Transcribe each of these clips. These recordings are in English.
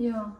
Yok.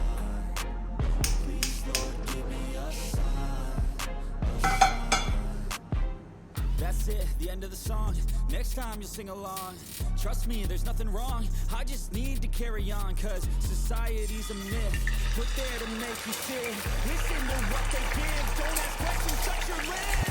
End of the song. Next time you'll sing along. Trust me, there's nothing wrong. I just need to carry on, cause society's a myth. Put there to make you sit. Listen to what they give. Don't ask questions, shut your lid.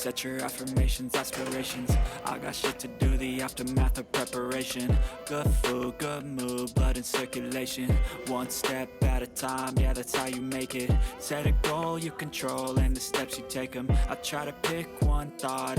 Set your affirmations, aspirations. I got shit to do, the aftermath of preparation. Good food, good mood, blood in circulation. One step at a time, yeah, that's how you make it. Set a goal you control, and the steps you take them. I try to pick one thought,